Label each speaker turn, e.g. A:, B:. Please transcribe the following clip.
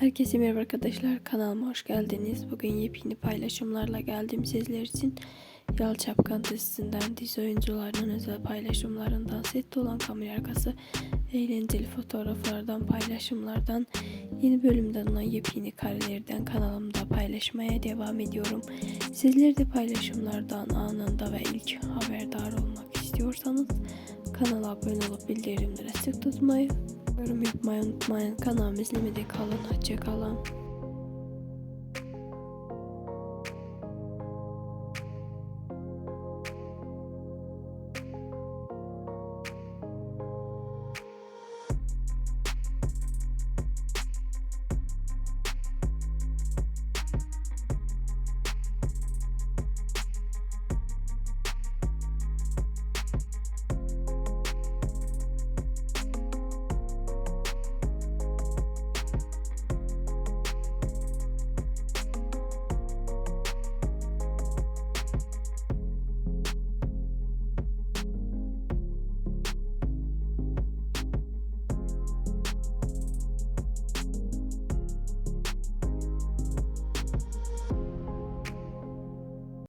A: Herkese merhaba arkadaşlar kanalıma hoş geldiniz. Bugün yepyeni paylaşımlarla geldim sizler için. Yal Çapkan dizisinden dizi oyuncularının özel paylaşımlarından sette olan kamera arkası eğlenceli fotoğraflardan paylaşımlardan yeni bölümden olan yepyeni karelerden kanalımda paylaşmaya devam ediyorum. Sizler de paylaşımlardan anında ve ilk haberdar olmak istiyorsanız kanala abone olup bildirimleri açık tutmayı Yorum yapmayı unutmayın. Kanalımı izlemede kalın. Hoşçakalın.